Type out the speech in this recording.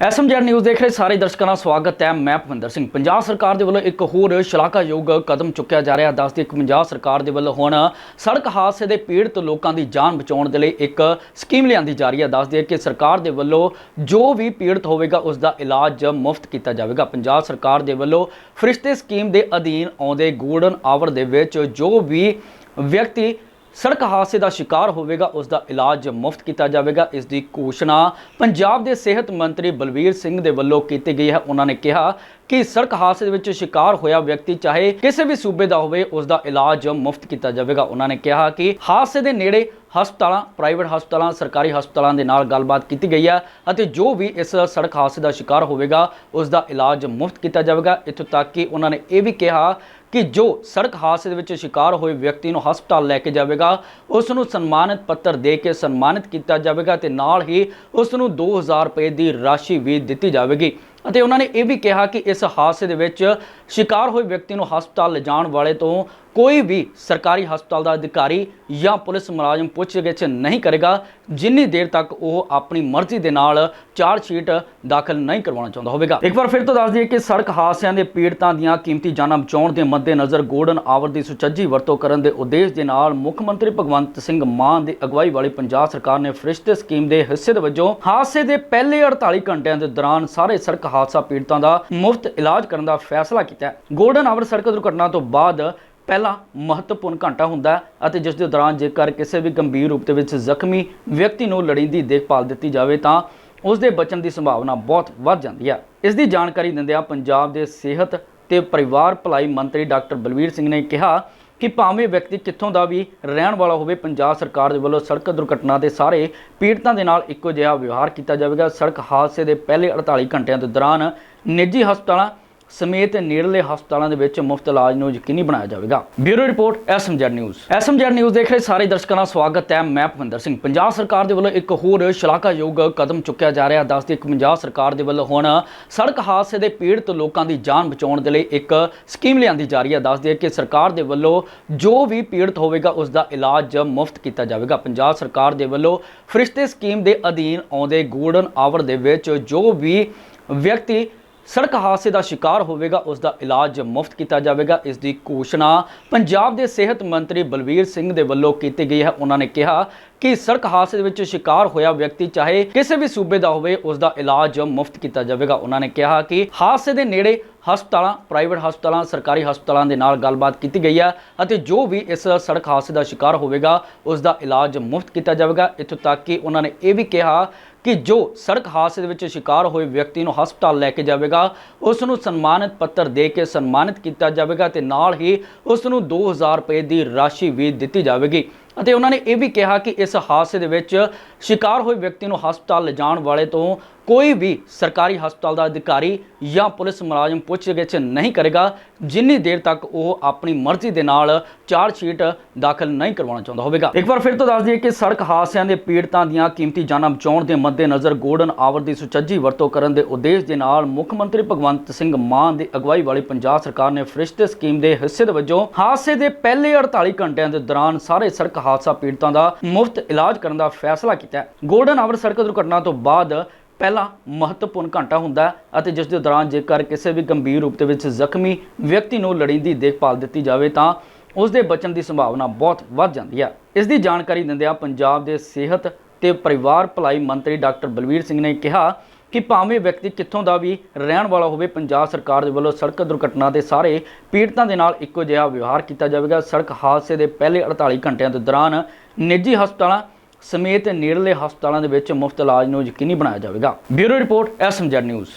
ਐਸਐਮਜੀਆਰ news ਦੇਖ ਰਹੇ ਸਾਰੇ ਦਰਸ਼ਕਾਂ ਦਾ ਸਵਾਗਤ ਹੈ। ਮੈਂ ਭਵਿੰਦਰ ਸਿੰਘ। ਪੰਜਾਬ ਸਰਕਾਰ ਦੇ ਵੱਲੋਂ ਇੱਕ ਹੋਰ ਸ਼ਲਾਘਾਯੋਗ ਕਦਮ ਚੁੱਕਿਆ ਜਾ ਰਿਹਾ। ਦੱਸਦੇ ਕਿ ਪੰਜਾਬ ਸਰਕਾਰ ਦੇ ਵੱਲੋਂ ਹੁਣ ਸੜਕ ਹਾਦਸੇ ਦੇ ਪੀੜਤ ਲੋਕਾਂ ਦੀ ਜਾਨ ਬਚਾਉਣ ਦੇ ਲਈ ਇੱਕ ਸਕੀਮ ਲਿਆਂਦੀ ਜਾ ਰਹੀ ਹੈ। ਦੱਸਦੇ ਕਿ ਸਰਕਾਰ ਦੇ ਵੱਲੋਂ ਜੋ ਵੀ ਪੀੜਤ ਹੋਵੇਗਾ, ਉਸ ਦਾ ਇਲਾਜ ਮੁਫਤ ਕੀਤਾ ਜਾਵੇਗਾ। ਪੰਜਾਬ ਸਰਕਾਰ ਦੇ ਵੱਲੋਂ ਫਰਿਸ਼ਤੇ ਸਕੀਮ ਦੇ ਅਧੀਨ ਆਉਂਦੇ ਗੋਲਡਨ ਆਵਰ ਦੇ ਵਿੱਚ ਜੋ ਵੀ ਵਿਅਕਤੀ ਸੜਕ ਹਾਦਸੇ ਦਾ ਸ਼ਿਕਾਰ ਹੋਵੇਗਾ ਉਸ ਦਾ ਇਲਾਜ ਮੁਫਤ ਕੀਤਾ ਜਾਵੇਗਾ। ਇਸ ਦੀ ਘੋਸ਼ਣਾ ਪੰਜਾਬ ਦੇ ਸਿਹਤ ਮੰਤਰੀ ਬਲਵੀਰ ਸਿੰਘ ਦੇ ਵੱਲੋਂ ਕੀਤੀ ਗਈ ਹੈ। ਉਹਨਾਂ ਨੇ ਕਿਹਾ ਕਿ ਸੜਕ ਹਾਦਸੇ ਦੇ ਵਿੱਚ ਸ਼ਿਕਾਰ ਹੋਇਆ ਵਿਅਕਤੀ ਚਾਹੇ ਕਿਸੇ ਵੀ ਸੂਬੇ ਦਾ ਹੋਵੇ ਉਸ ਦਾ ਇਲਾਜ ਮੁਫਤ ਕੀਤਾ ਜਾਵੇਗਾ। ਉਹਨਾਂ ਨੇ ਕਿਹਾ ਕਿ ਹਾਦਸੇ ਦੇ ਨੇੜੇ ਹਸਪਤਾਲਾਂ, ਪ੍ਰਾਈਵੇਟ ਹਸਪਤਾਲਾਂ, ਸਰਕਾਰੀ ਹਸਪਤਾਲਾਂ ਦੇ ਨਾਲ ਗੱਲਬਾਤ ਕੀਤੀ ਗਈ ਹੈ ਅਤੇ ਜੋ ਵੀ ਇਸ ਸੜਕ ਹਾਦਸੇ ਦਾ ਸ਼ਿਕਾਰ ਹੋਵੇਗਾ, ਉਸ ਦਾ ਇਲਾਜ ਮੁਫਤ ਕੀਤਾ ਜਾਵੇਗਾ। ਇੱਥੋਂ ਤੱਕ ਕਿ ਉਹਨਾਂ ਨੇ ਇਹ ਵੀ ਕਿਹਾ ਕਿ ਜੋ ਸੜਕ ਹਾਦਸੇ ਦੇ ਵਿੱਚ ਸ਼ਿਕਾਰ ਹੋਏ ਵਿਅਕਤੀ ਨੂੰ ਹਸਪਤਾਲ ਲੈ ਕੇ ਜਾਵੇਗਾ, ਉਸ ਨੂੰ ਸਨਮਾਨਿਤ ਪੱਤਰ ਦੇ ਕੇ ਸਨਮਾਨਿਤ ਕੀਤਾ ਜਾਵੇਗਾ ਤੇ ਨਾਲ ਹੀ ਉਸ ਨੂੰ 2000 ਰੁਪਏ ਦੀ ਰਾਸ਼ੀ ਵੀ ਦਿੱਤੀ ਜਾਵੇਗੀ। ਅਤੇ ਉਹਨਾਂ ਨੇ ਇਹ ਵੀ ਕਿਹਾ ਕਿ ਇਸ ਹਾਦਸੇ ਦੇ ਵਿੱਚ ਸ਼ਿਕਾਰ ਹੋਏ ਵਿਅਕਤੀ ਨੂੰ ਹਸਪਤਾਲ ਲਿਜਾਣ ਵਾਲੇ ਤੋਂ ਕੋਈ ਵੀ ਸਰਕਾਰੀ ਹਸਪਤਾਲ ਦਾ ਅਧਿਕਾਰੀ ਜਾਂ ਪੁਲਿਸ ਮੁਲਾਜ਼ਮ ਪੁੱਛਗਿੱਛ ਨਹੀਂ ਕਰੇਗਾ, ਜਿੰਨੀ ਦੇਰ ਤੱਕ ਉਹ ਆਪਣੀ ਮਰਜ਼ੀ ਦੇ ਨਾਲ ਚਾਰ ਸ਼ੀਟ ਦਾਖਲ ਨਹੀਂ ਕਰਵਾਉਣਾ ਚਾਹੁੰਦਾ ਹੋਵੇਗਾ। ਇੱਕ ਵਾਰ ਫਿਰ ਤੋਂ ਦੱਸ ਦਈਏ ਕਿ ਸੜਕ ਹਾਦਸਿਆਂ ਦੇ ਪੀੜਤਾਂ ਦੀਆਂ ਕੀਮਤੀ ਜਾਨਾਂ ਬਚਾਉਣ ਦੇ ਮੱਦੇਨਜ਼ਰ ਗੋਲਡਨ ਆਵਰ ਦੀ ਸੁਚੱਜੀ ਵਰਤੋਂ ਕਰਨ ਦੇ ਉਦੇਸ਼ ਦੇ ਨਾਲ ਮੁੱਖ ਮੰਤਰੀ ਭਗਵੰਤ ਸਿੰਘ ਮਾਨ ਦੀ ਅਗਵਾਈ ਵਾਲੀ ਪੰਜਾਬ ਸਰਕਾਰ ਨੇ ਫਰਿਸ਼ਤੇ ਸਕੀਮ ਦੇ ਹਿੱਸੇ ਦੇ ਵਜੋਂ ਹਾਦਸੇ ਦੇ ਪਹਿਲੇ 48 ਘੰਟਿਆਂ ਦੇ ਦੌਰਾਨ ਸਾਰੇ ਸੜਕ ਹਾਦਸਾ ਪੀੜਤਾਂ ਦਾ ਮੁਫਤ ਇਲਾਜ ਕਰਨ ਦਾ ਫੈਸਲਾ ਕੀਤਾ ਹੈ। ਗੋਲਡਨ ਆਵਰ ਸੜਕ ਦੁਰਘਟਨਾ ਤੋਂ ਬਾਅਦ ਪਹਿਲਾ ਮਹੱਤਵਪੂਰਨ ਘੰਟਾ ਹੁੰਦਾ ਅਤੇ ਜਿਸ ਦੇ ਦੌਰਾਨ ਜੇਕਰ ਕਿਸੇ ਵੀ ਗੰਭੀਰ ਰੂਪ ਦੇ ਵਿੱਚ ਜ਼ਖਮੀ ਵਿਅਕਤੀ ਨੂੰ ਲੋੜੀਂਦੀ ਦੇਖਭਾਲ ਦਿੱਤੀ ਜਾਵੇ ਤਾਂ ਉਸ ਦੇ ਬਚਣ ਦੀ ਸੰਭਾਵਨਾ ਬਹੁਤ ਵੱਧ ਜਾਂਦੀ ਹੈ। ਇਸ ਦੀ ਜਾਣਕਾਰੀ ਦਿੰਦਿਆਂ ਪੰਜਾਬ ਦੇ ਸਿਹਤ ਤੇ ਪਰਿਵਾਰ ਭਲਾਈ ਮੰਤਰੀ ਡਾਕਟਰ ਬਲਵੀਰ ਸਿੰਘ ਨੇ ਕਿਹਾ ਕਿ ਭਾਵੇਂ ਵਿਅਕਤੀ ਕਿੱਥੋਂ ਦਾ ਵੀ ਰਹਿਣ ਵਾਲਾ ਹੋਵੇ, ਪੰਜਾਬ ਸਰਕਾਰ ਦੇ ਵੱਲੋਂ ਸੜਕ ਦੁਰਘਟਨਾ ਦੇ ਸਾਰੇ ਪੀੜਤਾਂ ਦੇ ਨਾਲ ਇੱਕੋ ਜਿਹਾ ਵਿਵਹਾਰ ਕੀਤਾ ਜਾਵੇਗਾ। ਸੜਕ ਹਾਦਸੇ ਦੇ ਪਹਿਲੇ 48 ਘੰਟਿਆਂ ਦੇ ਦੌਰਾਨ ਨਿੱਜੀ ਹਸਪਤਾਲਾਂ ਸਮੇਤ ਨੇੜਲੇ ਹਸਪਤਾਲਾਂ ਦੇ ਵਿੱਚ ਮੁਫਤ ਇਲਾਜ ਨੂੰ ਯਕੀਨੀ ਬਣਾਇਆ ਜਾਵੇਗਾ। Bureau report, SMZ news. SMZ news ਦੇਖ ਰਹੇ ਸਾਰੇ ਦਰਸ਼ਕਾਂ ਦਾ ਸਵਾਗਤ ਹੈ ਮੈਂ ਭਵਿੰਦਰ ਸਿੰਘ। ਪੰਜਾਬ ਸਰਕਾਰ ਦੇ ਵੱਲੋਂ ਇੱਕ ਹੋਰ ਸ਼ਲਾਘਾਯੋਗ ਕਦਮ ਚੁੱਕਿਆ ਜਾ ਰਿਹਾ। ਦੱਸਦੇ ਕਿ ਪੰਜਾਬ ਸਰਕਾਰ ਦੇ ਵੱਲੋਂ ਹੁਣ ਸੜਕ ਹਾਦਸੇ ਦੇ ਪੀੜਤ ਲੋਕਾਂ ਦੀ ਜਾਨ ਬਚਾਉਣ ਦੇ ਲਈ ਇੱਕ ਸਕੀਮ ਲਿਆਂਦੀ ਜਾ ਰਹੀ ਹੈ। ਦੱਸਦੇ ਕਿ ਸਰਕਾਰ ਦੇ ਵੱਲੋਂ ਜੋ ਵੀ ਪੀੜਤ ਹੋਵੇਗਾ, ਉਸ ਦਾ ਇਲਾਜ ਮੁਫਤ ਕੀਤਾ ਜਾਵੇਗਾ। ਪੰਜਾਬ ਸਰਕਾਰ ਦੇ ਵੱਲੋਂ ਫਰਿਸ਼ਤੇ ਸਕੀਮ ਦੇ ਅਧੀਨ ਆਉਂਦੇ ਗੋਲਡਨ ਆਵਰ ਦੇ ਵਿੱਚ ਜੋ ਵੀ ਵਿਅਕਤੀ ਸੜਕ ਹਾਦਸੇ ਦਾ ਸ਼ਿਕਾਰ ਹੋਵੇਗਾ ਉਸ ਦਾ ਇਲਾਜ ਮੁਫਤ ਕੀਤਾ ਜਾਵੇਗਾ। ਇਸ ਦੀ ਘੋਸ਼ਣਾ ਪੰਜਾਬ ਦੇ ਸਿਹਤ ਮੰਤਰੀ ਬਲਵੀਰ ਸਿੰਘ ਦੇ ਵੱਲੋਂ ਕੀਤੀ ਗਈ ਹੈ। ਉਹਨਾਂ ਨੇ ਕਿਹਾ ਕਿ ਸੜਕ ਹਾਦਸੇ ਦੇ ਵਿੱਚ ਸ਼ਿਕਾਰ ਹੋਇਆ ਵਿਅਕਤੀ ਚਾਹੇ ਕਿਸੇ ਵੀ ਸੂਬੇ ਦਾ ਹੋਵੇ ਉਸ ਦਾ ਇਲਾਜ ਮੁਫਤ ਕੀਤਾ ਜਾਵੇਗਾ। ਉਹਨਾਂ ਨੇ ਕਿਹਾ ਕਿ ਹਾਦਸੇ ਦੇ ਨੇੜੇ ਹਸਪਤਾਲਾਂ, ਪ੍ਰਾਈਵੇਟ ਹਸਪਤਾਲਾਂ, ਸਰਕਾਰੀ ਹਸਪਤਾਲਾਂ ਦੇ ਨਾਲ ਗੱਲਬਾਤ ਕੀਤੀ ਗਈ ਹੈ ਅਤੇ ਜੋ ਵੀ ਇਸ ਸੜਕ ਹਾਦਸੇ ਦਾ ਸ਼ਿਕਾਰ ਹੋਵੇਗਾ ਉਸ ਦਾ ਇਲਾਜ ਮੁਫਤ ਕੀਤਾ ਜਾਵੇਗਾ। ਇੱਥੋਂ ਤੱਕ ਕਿ ਉਹਨਾਂ ਨੇ ਇਹ ਵੀ ਕਿਹਾ ਕਿ ਜੋ ਸੜਕ ਹਾਦਸੇ ਦੇ ਵਿੱਚ ਸ਼ਿਕਾਰ ਹੋਏ ਵਿਅਕਤੀ ਨੂੰ ਹਸਪਤਾਲ ਲੈ ਕੇ ਜਾਵੇਗਾ ਉਸ ਨੂੰ ਸਨਮਾਨਿਤ ਪੱਤਰ ਦੇ ਕੇ ਸਨਮਾਨਿਤ ਕੀਤਾ ਜਾਵੇਗਾ ਤੇ ਨਾਲ ਹੀ ਉਸ ਨੂੰ 2000 ਰੁਪਏ ਦੀ ਰਾਸ਼ੀ ਵੀ ਦਿੱਤੀ ਜਾਵੇਗੀ। ਅਤੇ ਉਹਨਾਂ ਨੇ ਇਹ ਵੀ ਕਿਹਾ ਕਿ ਇਸ ਹਾਦਸੇ ਦੇ ਵਿੱਚ ਸ਼ਿਕਾਰ ਹੋਏ ਵਿਅਕਤੀ ਨੂੰ ਹਸਪਤਾਲ ਲਿਜਾਣ ਵਾਲੇ ਤੋਂ ਕੋਈ ਵੀ ਸਰਕਾਰੀ ਹਸਪਤਾਲ ਦਾ ਅਧਿਕਾਰੀ ਜਾਂ ਪੁਲਿਸ ਮੁਲਾਜ਼ਮ ਪੁੱਛਗਿੱਛ ਨਹੀਂ ਕਰੇਗਾ। ਜਿੰਨੀ ਦੇਰ ਤੱਕ ਉਹ ਆਪਣੀ ਮਰਜ਼ੀ ਦੇ ਨਾਲ ਚਾਰਜ ਸ਼ੀਟ ਦਾਖਲ ਨਹੀਂ ਕਰਵਾਉਣਾ ਚਾਹੁੰਦਾ ਹੋਵੇਗਾ। ਇੱਕ ਵਾਰ ਫਿਰ ਤੋਂ ਦੱਸ ਦਈਏ ਕਿ ਸੜਕ ਹਾਦਸਿਆਂ ਦੇ ਪੀੜਤਾਂ ਦੀਆਂ ਕੀਮਤੀ ਜਾਨਾਂ ਬਚਾਉਣ ਦੇ ਮੱਦੇਨਜ਼ਰ ਗੋਲਡਨ ਆਵਰ ਦੀ ਸੁਚੱਜੀ ਵਰਤੋਂ ਕਰਨ ਦੇ ਉਦੇਸ਼ ਦੇ ਨਾਲ ਮੁੱਖ ਮੰਤਰੀ ਭਗਵੰਤ ਸਿੰਘ ਮਾਨ ਦੀ ਅਗਵਾਈ ਵਾਲੀ ਪੰਜਾਬ ਸਰਕਾਰ ਨੇ ਫਰਿਸ਼ਤੇ ਸਕੀਮ ਦੇ ਹਿੱਸੇ ਦੇ ਵਜੋਂ ਹਾਦਸੇ ਦੇ ਪਹਿਲੇ 48 ਘੰਟਿਆਂ ਦੇ ਦੌਰਾਨ ਸਾਰੇ ਸੜਕ ਹਾਦਸਾ ਪੀੜਤਾਂ ਦਾ ਮੁਫਤ ਇਲਾਜ ਕਰਨ ਦਾ ਫੈਸਲਾ ਕੀਤਾ। ਹੈ। ਗੋਲਡਨ ਆਵਰ ਸੜਕ ਦੁਰਘਟਨਾ ਤੋਂ ਬਾਅਦ ਪਹਿਲਾ ਮਹੱਤਵਪੂਰਨ ਘੰਟਾ ਹੁੰਦਾ ਅਤੇ ਜਿਸ ਦੇ ਦੌਰਾਨ ਜੇਕਰ ਕਿਸੇ ਵੀ ਗੰਭੀਰ ਰੂਪ ਦੇ ਵਿੱਚ ਜ਼ਖਮੀ ਵਿਅਕਤੀ ਨੂੰ ਲੋੜੀਂਦੀ ਦੇਖਭਾਲ ਦਿੱਤੀ ਜਾਵੇ ਤਾਂ ਉਸ ਦੇ ਬਚਣ ਦੀ ਸੰਭਾਵਨਾ ਬਹੁਤ ਵੱਧ ਜਾਂਦੀ ਹੈ। ਇਸ ਦੀ ਜਾਣਕਾਰੀ ਦਿੰਦਿਆਂ ਪੰਜਾਬ ਦੇ ਸਿਹਤ ਤੇ ਪਰਿਵਾਰ ਭਲਾਈ ਮੰਤਰੀ ਡਾਕਟਰ ਬਲਵੀਰ ਸਿੰਘ ਨੇ ਕਿਹਾ ਕਿ ਭਾਵੇਂ ਵਿਅਕਤੀ ਕਿੱਥੋਂ ਦਾ ਵੀ ਰਹਿਣ ਵਾਲਾ ਹੋਵੇ, ਪੰਜਾਬ ਸਰਕਾਰ ਦੇ ਵੱਲੋਂ ਸੜਕ ਦੁਰਘਟਨਾ ਦੇ ਸਾਰੇ ਪੀੜਤਾਂ ਦੇ ਨਾਲ ਇੱਕੋ ਜਿਹਾ ਵਿਵਹਾਰ ਕੀਤਾ ਜਾਵੇਗਾ। ਸੜਕ ਹਾਦਸੇ ਦੇ ਪਹਿਲੇ 48 ਘੰਟਿਆਂ ਦੇ ਦੌਰਾਨ ਨਿੱਜੀ ਹਸਪਤਾਲਾਂ ਸਮੇਤ ਨੇੜਲੇ ਹਸਪਤਾਲਾਂ ਦੇ ਵਿੱਚ ਮੁਫਤ ਇਲਾਜ ਨੂੰ ਯਕੀਨੀ ਬਣਾਇਆ ਜਾਵੇਗਾ। Bureau report SMZ news.